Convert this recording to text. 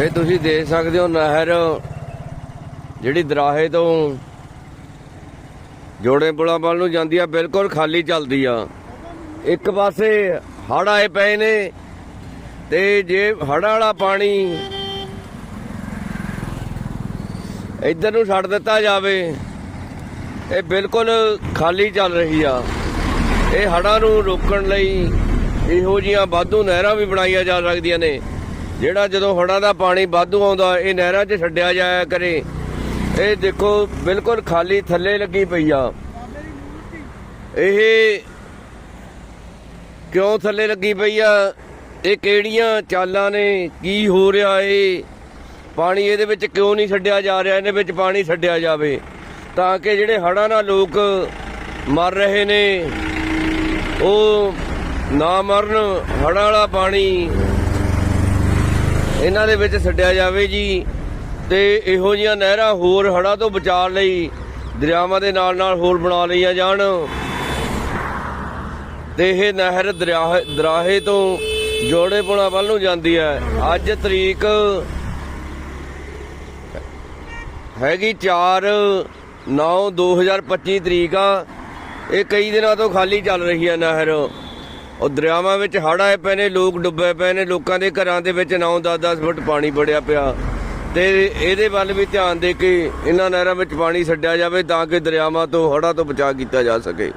ਇਹ ਤੁਸੀਂ ਦੇਖ ਸਕਦੇ ਹੋ ਨਹਿਰ, ਜਿਹੜੀ ਦਰਾਹੇ ਤੋਂ ਜੋੜੇ ਪੁਲਾਂ ਵੱਲ ਨੂੰ ਜਾਂਦੀ ਆ, ਬਿਲਕੁਲ ਖਾਲੀ ਚੱਲਦੀ ਆ। ਇੱਕ ਪਾਸੇ ਹੜ੍ਹ ਆਏ ਪਏ ਨੇ ਤੇ ਜੇ ਹੜ੍ਹਾਂ ਵਾਲਾ ਪਾਣੀ ਇੱਧਰ ਨੂੰ ਛੱਡ ਦਿੱਤਾ ਜਾਵੇ, ਇਹ ਬਿਲਕੁਲ ਖਾਲੀ ਚੱਲ ਰਹੀ ਆ। ਇਹ ਹੜ੍ਹਾਂ ਨੂੰ ਰੋਕਣ ਲਈ ਇਹੋ ਜੀਆਂ ਵਾਧੂ ਨਹਿਰਾਂ ਵੀ ਬਣਾਈਆਂ ਜਾ ਸਕਦੀਆਂ ਨੇ। ਜਿਹੜਾ ਜਦੋਂ ਹੜ੍ਹਾਂ ਦਾ ਪਾਣੀ ਵਾਧੂ ਆਉਂਦਾ, ਇਹ ਨਹਿਰਾਂ 'ਚ ਛੱਡਿਆ ਜਾਇਆ ਕਰੇ। ਇਹ ਦੇਖੋ, ਬਿਲਕੁਲ ਖਾਲੀ ਥੱਲੇ ਲੱਗੀ ਪਈ ਆ। ਇਹ ਕਿਉਂ ਥੱਲੇ ਲੱਗੀ ਪਈ ਆ? ਇਹ ਕਿਹੜੀਆਂ ਚਾਲਾਂ ਨੇ? ਕੀ ਹੋ ਰਿਹਾ ਏ? ਪਾਣੀ ਇਹਦੇ ਵਿੱਚ ਕਿਉਂ ਨਹੀਂ ਛੱਡਿਆ ਜਾ ਰਿਹਾ? ਇਹਦੇ ਵਿੱਚ ਪਾਣੀ ਛੱਡਿਆ ਜਾਵੇ। ਤਾਂ ਕਿ ਜਿਹੜੇ ਹੜ੍ਹਾਂ ਨਾਲ ਲੋਕ ਮਰ ਰਹੇ ਨੇ, ਉਹ ਨਾ ਮਰਨ, ਹੜ੍ਹਾਂ ਵਾਲਾ ਪਾਣੀ ਇਹਨਾਂ ਦੇ ਵਿੱਚ ਛੱਡਿਆ ਜਾਵੇ ਜੀ। ਤੇ ਇਹੋ ਜੀਆਂ ਨਹਿਰਾਂ ਹੋਰ ਹੜ੍ਹਾਂ ਤੋਂ ਬਚਾਅ ਲਈ ਦਰਿਆਵਾਂ ਦੇ ਨਾਲ ਨਾਲ ਹੋਰ ਬਣਾ ਲਈਆਂ ਜਾਣ। ਤੇ ਇਹ ਨਹਿਰ ਦਰਿਆ ਦਰਾਹੇ ਤੋਂ ਜੋੜੇ ਪੁਣਾ ਵੱਲ ਨੂੰ ਜਾਂਦੀ ਹੈ। ਅੱਜ ਤਰੀਕ ਹੈਗੀ 4 9 2025 ਤਰੀਕ ਆ। ਇਹ ਕਈ ਦਿਨਾਂ ਤੋਂ ਖਾਲੀ ਚੱਲ ਰਹੀ ਹੈ ਨਹਿਰ। ਉਹ ਦਰਿਆਵਾਂ ਵਿੱਚ ਹੜ੍ਹ ਆਏ ਪਏ ਨੇ, ਲੋਕ ਡੁੱਬੇ ਪਏ ਨੇ, ਲੋਕਾਂ ਦੇ ਘਰਾਂ ਦੇ ਵਿੱਚ 9 10 10 ਫੁੱਟ ਪਾਣੀ ਵੜਿਆ ਪਿਆ। ਤੇ ਇਹਦੇ ਵੱਲ ਵੀ ਧਿਆਨ ਦੇ ਕੇ ਇਹਨਾਂ ਨਹਿਰਾਂ ਵਿੱਚ ਪਾਣੀ ਛੱਡਿਆ ਜਾਵੇ ਤਾਂ ਕਿ ਦਰਿਆਵਾਂ ਤੋਂ ਹੜ੍ਹਾਂ ਤੋਂ ਬਚਾਅ ਕੀਤਾ ਜਾ ਸਕੇ।